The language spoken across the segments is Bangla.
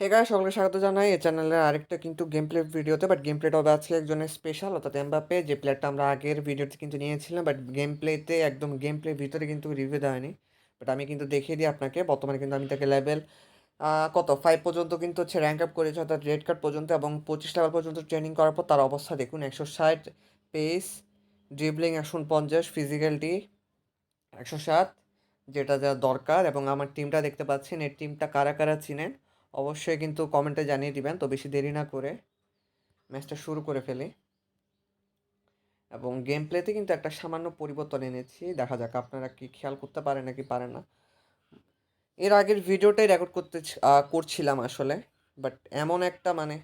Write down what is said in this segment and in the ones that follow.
হে গাইস সকলকে স্বাগত জানাই। এই চ্যানেলের আরেকটা কিন্তু গেম প্লে ভিডিওতে বাট গেম প্লেটা হবে আজকে একজনের স্পেশাল অর্থাৎ এমবাপে যে প্লেয়ারটা আমরা আগের ভিডিওতে কিন্তু নিয়েছিলাম বাট গেম প্লেতে একদম গেম প্লে ভিতরে কিন্তু রিভিউ দেয়নি। বাট আমি কিন্তু দেখিয়ে দিই আপনাকে, বর্তমানে কিন্তু আমি তাকে লেভেল কত? ফাইভ পর্যন্ত কিন্তু হচ্ছে র্যাঙ্ক আপ করেছে, অর্থাৎ রেড কার্ড পর্যন্ত এবং পঁচিশ লেভেল পর্যন্ত ট্রেনিং করার পর তার অবস্থা দেখুন, একশো ষাট পেস ড্রিবলিং একশো পঞ্চাশ ফিজিক্যালিটি একশো সাত যেটা যা দরকার। এবং আমার টিমটা দেখতে পাচ্ছেন এই টিমটা কারা কারা চিনেন অবশ্যই কিন্তু কমেন্টে জানিয়ে দিবেন, তো বেশি দেরি না করে ম্যাচটা শুরু করে ফেলি। এবং গেম প্লেতে কিন্তু একটা সামান্য পরিবর্তন এনেছি, দেখা যাক আপনারা কি খেয়াল করতে পারেন নাকি পারেন না। এর আগের ভিডিওটাই রেকর্ড করতে করছিলাম আসলে বাট এমন একটা মানে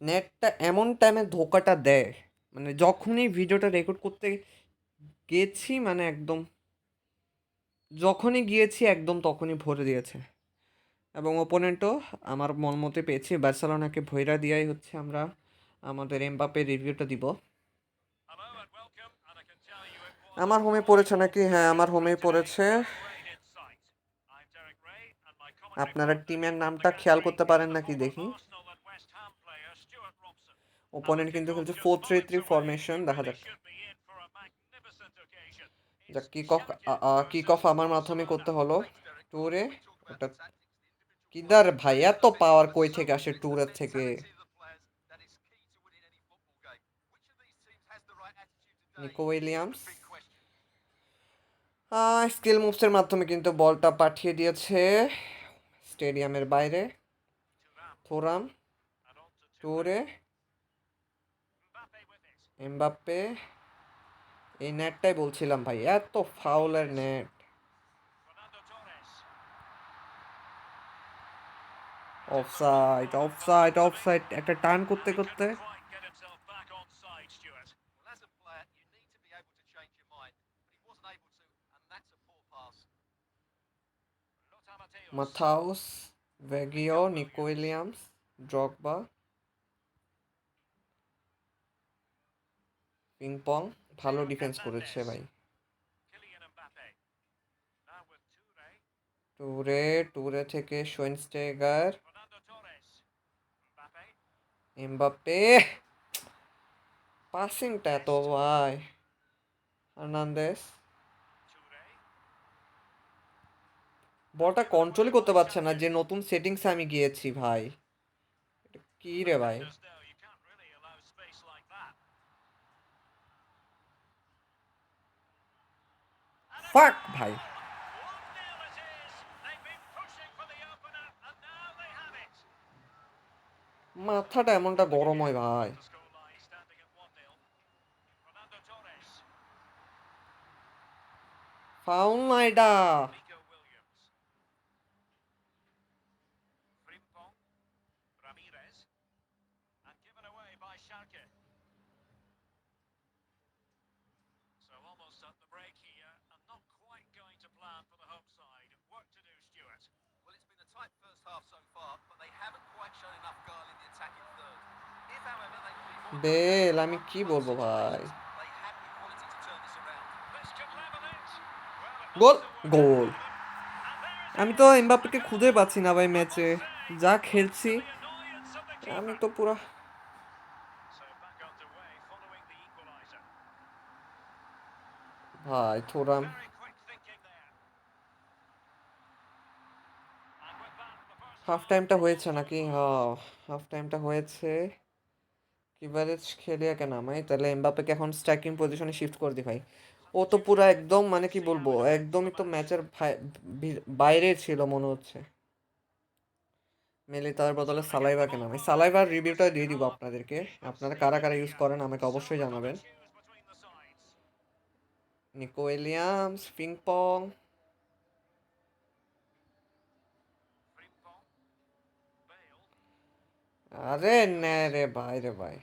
নেটটা এমন টাইমে ধোকাটা দেয় মানে যখনই ভিডিওটা রেকর্ড করতে গেছি মানে একদম, যখনই গিয়েছি একদম তখনই ভরে দিয়েছে। এবং ওপোনেন্টও আমার মন মতে পেয়েছি। বার্সেলোনাকে ভৈরা দিয়াই হচ্ছে আমরা আমাদের এমবাপের রিভিউটা দিব। আমার হোমে পড়েছে নাকি? হ্যাঁ আমার হোমে পড়েছে। আপনারা টিমের নামটা খেয়াল করতে পারেন নাকি দেখি। ওপোনেন্ট কিন্তু খেলছে ফোর থ্রি থ্রি ফরমেশন দেখা যাক। যাক কিক অফ কিক অফ আমার মাধ্যমে করতে হলো। ট্যুরে ওটা কিদার ভাই, এত পাওয়ার কই থেকে আসে ট্যুরের থেকে? নিকো উইলিয়ামস স্কিল মুভসের মাধ্যমে কিন্তু বলটা পাঠিয়ে দিয়েছে স্টেডিয়ামের বাইরে। থোরাম টুরে এমবাপ্পে। এই নেটটাই বলছিলাম ভাই, এত ফাউলের নেট অফসাইড অফসাইড অফসাইড একটা টার্ন করতে করতে। Matheus Veiga Nico Williams Drogba Frimpong ভালো ডিফেন্স করেছে ভাই। টুরে টুরে থেকে শোয়েনস্টেগার এমবাপ্পে পাসিংটা এত ভাই হার্নান্দেস বলটা কন্ট্রোলই করতে পারছে না যে নতুন সেটিংসে আমি গিয়েছি ভাই। কি রে ভাই? ফাক ভাই। মাথাটা এমনটা গরম হয় ভাই ফাউল না এটা So almost at the break here, and not quite going to plan for the home side. Work to do, Stuart. Well, it's been a tight first half so far, but Bale, আমি কি বলব ভাই? গোল! গোল! আমি তো এমবাপকে খুঁজে পাচ্ছি না ভাই ম্যাচে। যা খেলছি, আমি তো পুরো ভাই, থোড়া হাফ টাইমটা হয়েছে নাকি? হ্যাঁ, হাফ টাইমটা হয়েছে। কীভাবে খেলিয়া কেন? আমি তাহলে এমবাপ্পেকে এখন স্ট্রাইকিং পজিশনে শিফট করে দিই ভাই। ও তো পুরো একদম মানে কি বলব, একদমই তো ম্যাচের বাইরে ছিল মনে হচ্ছে। মেলে তার বদলে সালাইভা কেন? আমি সালাইভার রিভিউটা দিয়ে দিব আপনাদেরকে। আপনারা কারা কারা ইউজ করেন আমাকে অবশ্যই জানাবেন। Nico Williams, Frimpong. Frimpong. আরে না রে ভাই রে ভাই।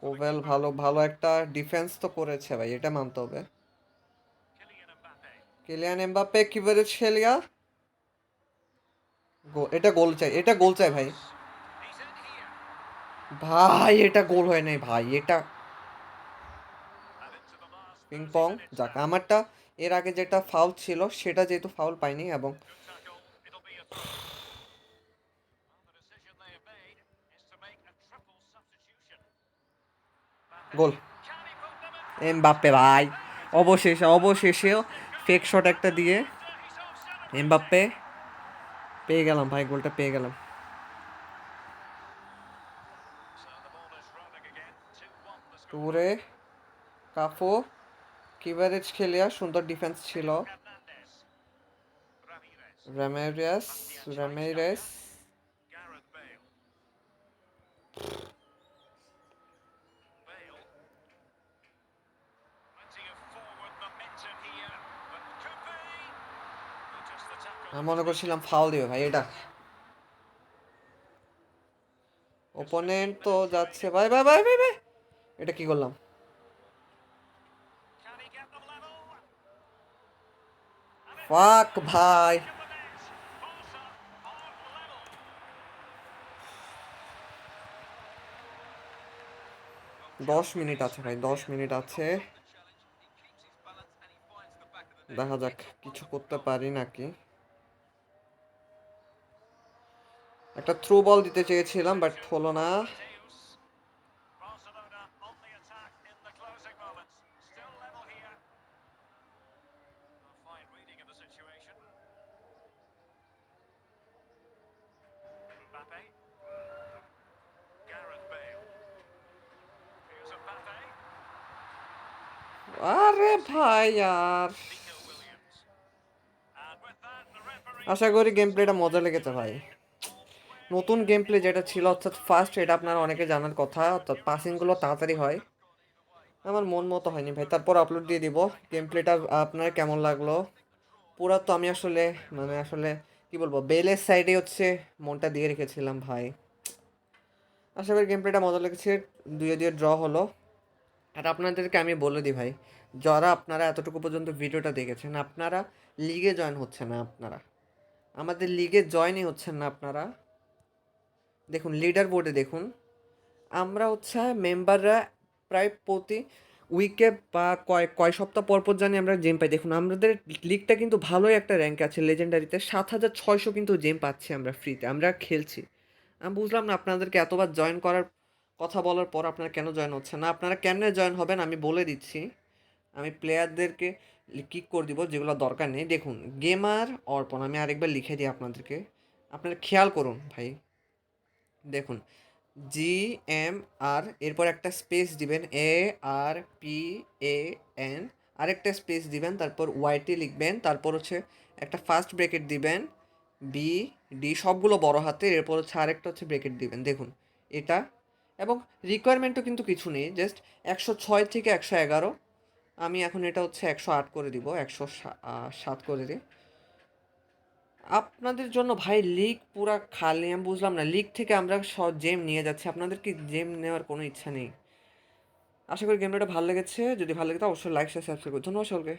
কোবেল ভালো ভালো একটা ডিফেন্স তো করেছে ভাই, এটা মানতে হবে। কিলিয়ান এমবাপ্পে কি করে গো, এটা গোল চাই, এটা গোল চাই ভাই। ভাই, এটা গোল হয় নাই ভাই, এটা। পিং পং যাক, আমারটা এর আগে যেটা ফাউল ছিল, সেটা যেহেতু ফাউল পাইনি এবং গোল। এম বাপ্পে ভাই, অবশেষে অবশেষেও ফেক শট একটা দিয়ে এম বাপ্পে পেয়ে গেলাম ভাই, গোলটা পেয়ে গেলাম। টুরে কাপড় কিভারেজ খেলে আর সুন্দর ডিফেন্স ছিল। রামেরিয়াস রামেরিয়াস আমি মনে করছিলাম ফাউল দিবে ভাই, এটা। অপোনেন্ট তো যাচ্ছে। ভাই ভাই ভাই ভাই ভাই। এটা কি করলাম? ফাক ভাই. দশ মিনিট আছে ভাই, দশ মিনিট আছে। দেখা যাক, কিছু করতে পারি নাকি? একটা থ্রু বল দিতে চেয়েছিলাম বাট হলো না। আরে ভাই আর. আশা করি গেম প্লেটা মজা লেগেছে ভাই। নতুন গেম প্লে যেটা ছিল অর্থাৎ ফার্স্ট এটা আপনারা অনেকে জানার কথা অর্থাৎ পাসিংগুলো তাড়াতাড়ি হয়। আমার মন মতো হয়নি ভাই, তারপর আপলোড দিয়ে দিব। গেম প্লেটা আপনার কেমন লাগল? পুরা তো আমি আসলে মানে আসলে কি বলব, বেলের সাইডে হচ্ছে মনটা দিয়ে রেখেছিলাম ভাই। আশা করি গেম প্লেটা মজা লেগেছে, দুয়ে দুয়ে ড্র হলো। আর আপনাদেরকে আমি বলে দিই ভাই, যারা আপনারা এতটুকু পর্যন্ত ভিডিওটা দেখেছেন, আপনারা লিগে জয়েন হচ্ছে না আপনারা। আমাদের লিগে জয়েনই হচ্ছেন না আপনারা। দেখুন লিডার বোর্ডে দেখুন, আমরা হচ্ছে মেম্বাররা প্রায় প্রতি উইকে বা কয় কয় সপ্তাহ পর পর জানি আমরা জেম পাই। দেখুন, আমাদের লিগটা কিন্তু ভালোই একটা র্যাঙ্ক আছে লেজেন্ডারিতে সাত হাজার ছয়শো কিন্তু জেম পাচ্ছি আমরা ফ্রিতে আমরা খেলছি। আমি বুঝলাম না আপনাদেরকে এতবার জয়েন করার কথা বলার পর আপনারা কেন জয়েন হচ্ছে না? আপনারা কেমনে জয়েন হবেন আমি বলে দিচ্ছি। আমি প্লেয়ারদেরকে কিক করে দিব, যেগুলো দরকার নেই। দেখুন গেমার অর্পণ, আমি আরেকবার লিখে দিই আপনাদেরকে। আপনারা খেয়াল করুন ভাই। দেখুন জি এম আর এরপর একটা স্পেস দিবেন A R P A N আরেকটা স্পেস দিবেন, তারপর ওয়াইটি লিখবেন, তারপর হচ্ছে একটা ফার্স্ট ব্রেকেট দিবেন বি ডি সবগুলো বড় হাতে এরপর হচ্ছে আরেকটা হচ্ছে ব্রেকেট দিবেন। দেখুন, এটা এবং রিকোয়ারমেন্টও কিন্তু কিছু নেই জাস্ট একশো ছয় থেকে একশো এগারো। আমি এখন এটা হচ্ছে একশো আট করে দিব, একশো সাত করে দিই। আপনাদের জন্য ভাই লিগ পুরা খালি, আমি বুঝলাম না লিগ থেকে আমরা সব জেম নিয়ে যাচ্ছি, আপনাদের কি জেম নেওয়ার কোনো ইচ্ছা নেই? আশা করি গেমটা ভালো লেগেছে, যদি ভালো লেগে থাকে অবশ্যই লাইক শেয়ার সাবস্ক্রাইব করুন। ধন্যবাদ সকলকে।